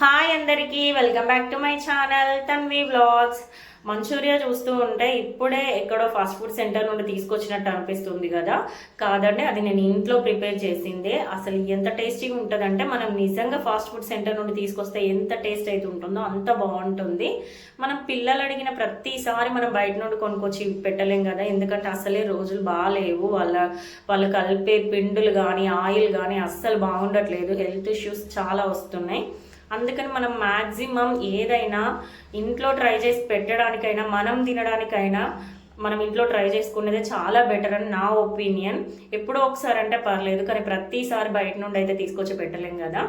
Hi అందరికీ welcome back to my channel Tanvi vlogs manchurian చూస్తూ ఉంటే ఇప్పుడే ఎక్కడో ఫాస్ట్ ఫుడ్ సెంటర్ నుండి తీసుకొచ్చినట్టు అనిపిస్తుంది కదా. కాదండి అది నేను ఇంట్లో ప్రిపేర్ చేసిందే. అసలు ఎంత టేస్టీగా ఉంటుందంటే మనం నిజంగా ఫాస్ట్ ఫుడ్ సెంటర్ నుండి తీసుకొస్తే ఎంత టేస్ట్ అయితే ఉంటుందో అంత బాగుంటుంది. మనం పిల్లలు అడిగిన ప్రతిసారి మనం బయట నుండి కొనుక్కొచ్చి పెట్టలేం కదా. ఎందుకంటే అసలే రోజులు బాగాలేవు. వాళ్ళ వాళ్ళు కలిపే పిండులు కానీ ఆయిల్ కానీ అస్సలు బాగుండట్లేదు. హెల్త్ ఇష్యూస్ చాలా వస్తున్నాయి. అందుకని మనం మ్యాక్సిమం ఏదైనా ఇంట్లో ట్రై చేసి పెట్టడానికైనా మనం తినడానికైనా మనం ఇంట్లో ట్రై చేసుకునేదే చాలా బెటర్ అని నా ఒపీనియన్. ఎప్పుడో ఒకసారి అంటే పర్లేదు కానీ ప్రతిసారి బయట నుండి అయితే తీసుకొచ్చి పెట్టలేం కదా.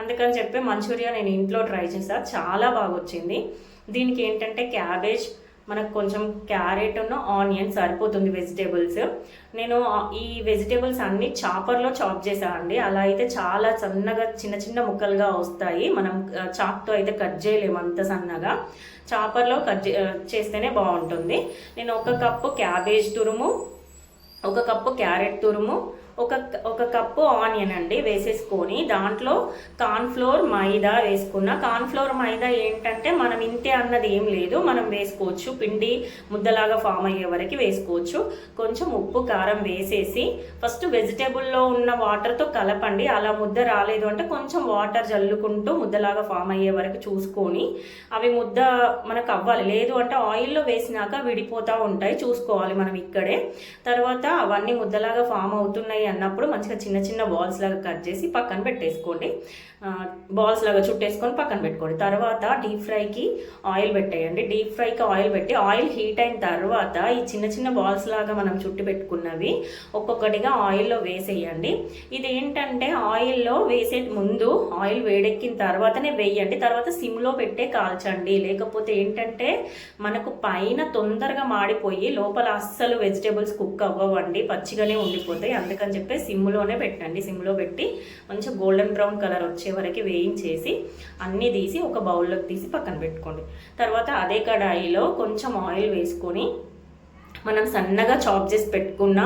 అందుకని చెప్పి మంచూరియా నేను ఇంట్లో ట్రై చేసా చాలా బాగా వచ్చింది దీనికి ఏంటంటే క్యాబేజ్ మనకు కొంచెం క్యారెట్ ఉన్న ఆనియన్ సరిపోతుంది వెజిటేబుల్స్. నేను ఈ వెజిటేబుల్స్ అన్ని చాపర్లో చాప్ చేసా అండి. అలా అయితే చాలా సన్నగా చిన్న చిన్న ముక్కలుగా వస్తాయి. మనం చాక్తో అయితే కట్ చేయలేము అంత సన్నగా. చాపర్లో కట్ చేస్తేనే బాగుంటుంది. నేను ఒక కప్పు క్యాబేజ్ తురుము ఒక కప్పు క్యారెట్ తురుము ఒక ఒక కప్పు ఆనియన్ అండి వేసేసుకొని దాంట్లో కార్న్ఫ్లోర్ మైదా వేసుకున్న. కార్న్ఫ్లోర్ మైదా ఏంటంటే మనం ఇంతే అన్నది ఏం లేదు. మనం వేసుకోవచ్చు. పిండి ముద్దలాగా ఫామ్ అయ్యే వరకు వేసుకోవచ్చు. కొంచెం ఉప్పు కారం వేసేసి ఫస్ట్ వెజిటేబుల్లో ఉన్న వాటర్తో కలపండి. అలా ముద్ద రాలేదు అంటే కొంచెం వాటర్ జల్లుకుంటూ ముద్దలాగా ఫామ్ అయ్యే వరకు చూసుకొని అవి ముద్ద మనకు అవ్వాలి. లేదు అంటే ఆయిల్లో వేసినాక విడిపోతూ ఉంటాయి. చూసుకోవాలి మనం ఇక్కడే. తర్వాత అవన్నీ ముద్దలాగా ఫామ్ అవుతున్నాయి అన్నప్పుడు మంచిగా చిన్న చిన్న బాల్స్ లాగా కట్ చేసి పక్కన పెట్టేసుకోండి. బాల్స్ లాగా చుట్టేసుకొని పక్కన పెట్టుకోండి. తర్వాత డీప్ ఫ్రైకి ఆయిల్ పెట్టేయండి. డీప్ ఫ్రైకి ఆయిల్ పెట్టి ఆయిల్ హీట్ అయిన తర్వాత ఈ చిన్న చిన్న బాల్స్ లాగా మనం చుట్టి పెట్టుకున్నవి ఒక్కొక్కటిగా ఆయిల్లో వేసేయండి. ఇది ఏంటంటే ఆయిల్లో వేసే ముందు ఆయిల్ వేడెక్కిన తర్వాతనే వేయండి. తర్వాత సిమ్లో పెట్టే కాల్చండి. లేకపోతే ఏంటంటే మనకు పైన తొందరగా మాడిపోయి లోపల అస్సలు వెజిటేబుల్స్ కుక్ అవ్వవండి. పచ్చిగానే ఉండిపోతాయి. అందుకని చెప్పి సిమ్లోనే పెట్టండి. సిమ్లో పెట్టి మంచిగా గోల్డెన్ బ్రౌన్ కలర్ వచ్చే వరకు వేయించేసి అన్నీ తీసి ఒక బౌల్లోకి తీసి పక్కన పెట్టుకోండి. తర్వాత అదే కడాయిలో కొంచెం ఆయిల్ వేసుకొని మనం సన్నగా చాప్ చేసి పెట్టుకున్న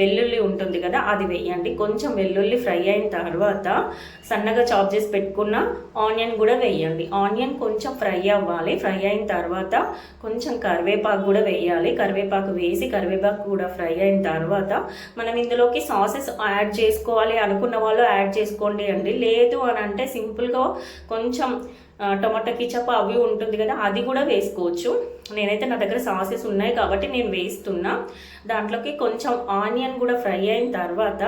వెల్లుల్లి ఉంటుంది కదా అది వేయండి. కొంచెం వెల్లుల్లి ఫ్రై అయిన తర్వాత సన్నగా చాప్ చేసి పెట్టుకున్న ఆనియన్ కూడా వేయండి. ఆనియన్ కొంచెం ఫ్రై అవ్వాలి. ఫ్రై అయిన తర్వాత కొంచెం కరివేపాకు కూడా వేయాలి. కరివేపాకు వేసి కరివేపాకు కూడా ఫ్రై అయిన తర్వాత మనం ఇందులోకి సాసెస్ యాడ్ చేసుకోవాలి అనుకున్న వాళ్ళు యాడ్ చేసుకోండి అండి. లేదు అని అంటే సింపుల్గా కొంచెం టమాటా కిచప్ అవి ఉంటుంది కదా అది కూడా వేసుకోవచ్చు. నేనైతే నా దగ్గర సాసెస్ ఉన్నాయి కాబట్టి నేను వేస్తున్నా. దాంట్లోకి కొంచెం ఆనియన్ కూడా ఫ్రై అయిన తర్వాత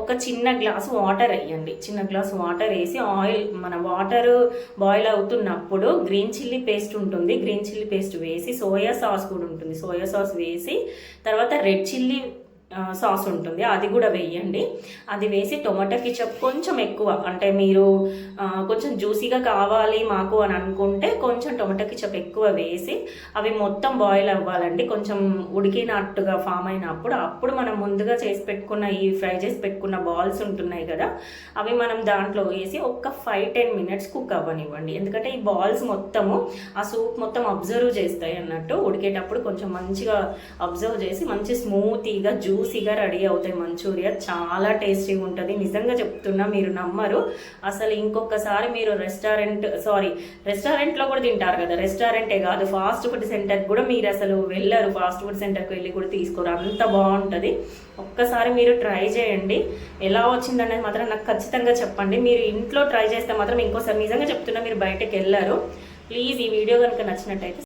ఒక చిన్న గ్లాస్ వాటర్ వేయండి. చిన్న గ్లాస్ వాటర్ వేసి ఆయిల్ మన వాటర్ బాయిల్ అవుతున్నప్పుడు గ్రీన్ చిల్లీ పేస్ట్ ఉంటుంది. గ్రీన్ చిల్లీ పేస్ట్ వేసి సోయా సాస్ కూడా ఉంటుంది. సోయా సాస్ వేసి తర్వాత రెడ్ చిల్లీ సాస్ ఉంటుంది. అది కూడా వేయండి. అది వేసి టొమాటో కిచప్ కొంచెం ఎక్కువ అంటే మీరు కొంచెం జ్యూసీగా కావాలి మాకు అని అనుకుంటే కొంచెం టొమాటో కిచప్ ఎక్కువ వేసి అవి మొత్తం బాయిల్ అవ్వాలండి. కొంచెం ఉడికినట్టుగా ఫామ్ అయినప్పుడు అప్పుడు మనం ముందుగా చేసి పెట్టుకున్న ఈ ఫ్రై చేసి పెట్టుకున్న బాల్స్ ఉంటున్నాయి కదా అవి మనం దాంట్లో వేసి ఒక ఫైవ్ టెన్ మినిట్స్ కుక్ అవ్వనివ్వండి. ఎందుకంటే ఈ బాల్స్ మొత్తము ఆ సూప్ మొత్తం అబ్జర్వ్ చేస్తాయి అన్నట్టు ఉడికేటప్పుడు కొంచెం మంచిగా అబ్జర్వ్ చేసి మంచి స్మూతీగా జ్యూసీగా రెడీ అవుతాయి మంచూరియా. చాలా టేస్టీగా ఉంటుంది. నిజంగా చెప్తున్నా మీరు నమ్మరు. అసలు ఇంకొకసారి మీరు రెస్టారెంట్ సారీ రెస్టారెంట్లో కూడా తింటారు కదా. రెస్టారెంటే కాదు ఫాస్ట్ ఫుడ్ సెంటర్కి కూడా మీరు అసలు వెళ్ళరు. ఫాస్ట్ ఫుడ్ సెంటర్కి వెళ్ళి కూడా తీసుకోరు. అంత బాగుంటుంది. ఒక్కసారి మీరు ట్రై చేయండి. ఎలా వచ్చిందనేది మాత్రం నాకు ఖచ్చితంగా చెప్పండి. మీరు ఇంట్లో ట్రై చేస్తే మాత్రం ఇంకోసారి నిజంగా చెప్తున్నా మీరు బయటకు వెళ్ళారు. ప్లీజ్ ఈ వీడియో కనుక నచ్చినట్టయితే